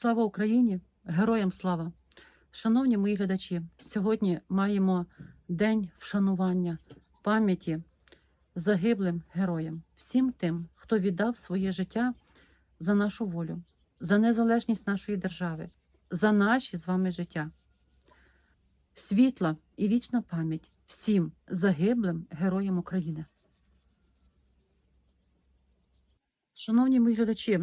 Слава Україні! Героям слава! Шановні мої глядачі, сьогодні маємо день вшанування пам'яті загиблим героям, всім тим, хто віддав своє життя за нашу волю, за незалежність нашої держави, за наші з вами життя. Світла і вічна пам'ять всім загиблим героям України. Шановні мої глядачі,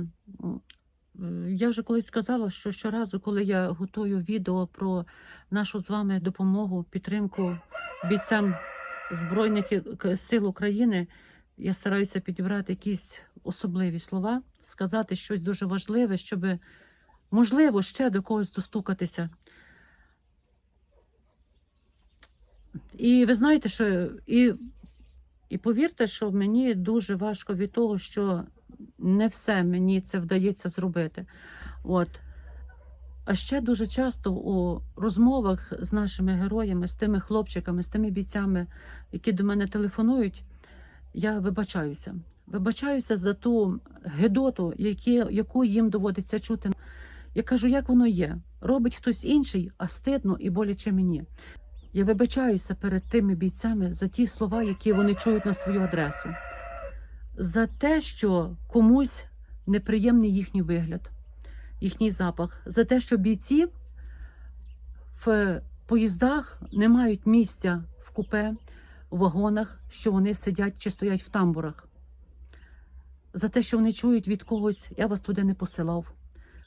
я вже колись сказала, що щоразу, коли я готую відео про нашу з вами допомогу, підтримку бійцям Збройних сил України, я стараюся підібрати якісь особливі слова, сказати щось дуже важливе, щоб можливо ще до когось достукатися. І ви знаєте, що і, і повірте, що мені дуже важко від того, що не все мені це вдається зробити. От. А ще дуже часто у розмовах з нашими героями, з тими хлопчиками, з тими бійцями, які до мене телефонують, я вибачаюся. Вибачаюся за ту гидоту, які, яку їм доводиться чути. Я кажу, як воно є. Робить хтось інший, а стидно і боляче мені. Я вибачаюся перед тими бійцями за ті слова, які вони чують на свою адресу, за те, що комусь неприємний їхній вигляд, їхній запах, за те, що бійці в поїздах не мають місця в купе, в вагонах, що вони сидять чи стоять в тамбурах, за те, що вони чують від когось, я вас туди не посилав,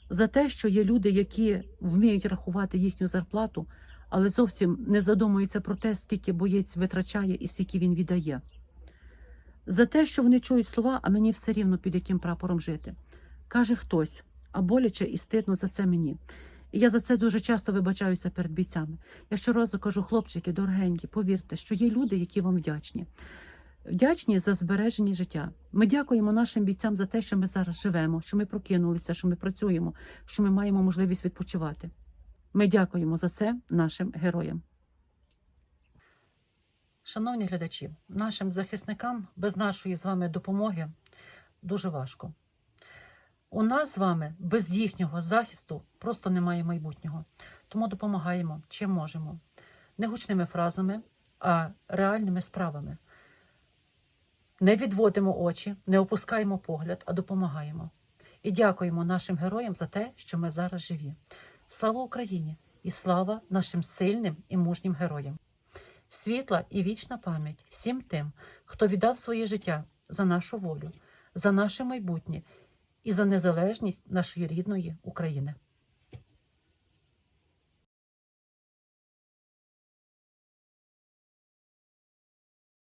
за те, що є люди, які вміють рахувати їхню зарплату, але зовсім не задумуються про те, скільки боєць витрачає і скільки він віддає. За те, що вони чують слова, а мені все рівно під яким прапором жити. Каже хтось, а боляче і стидно за це мені. І я за це дуже часто вибачаюся перед бійцями. Я щоразу кажу, хлопчики, дорогенькі, повірте, що є люди, які вам вдячні. Вдячні за збереження життя. Ми дякуємо нашим бійцям за те, що ми зараз живемо, що ми прокинулися, що ми працюємо, що ми маємо можливість відпочивати. Ми дякуємо за це нашим героям. Шановні глядачі, нашим захисникам без нашої з вами допомоги дуже важко. У нас з вами без їхнього захисту просто немає майбутнього. Тому допомагаємо чим можемо. Не гучними фразами, а реальними справами. Не відводимо очі, не опускаємо погляд, а допомагаємо. І дякуємо нашим героям за те, що ми зараз живі. Слава Україні! І слава нашим сильним і мужнім героям! Світла і вічна пам'ять всім тим, хто віддав своє життя за нашу волю, за наше майбутнє і за незалежність нашої рідної України.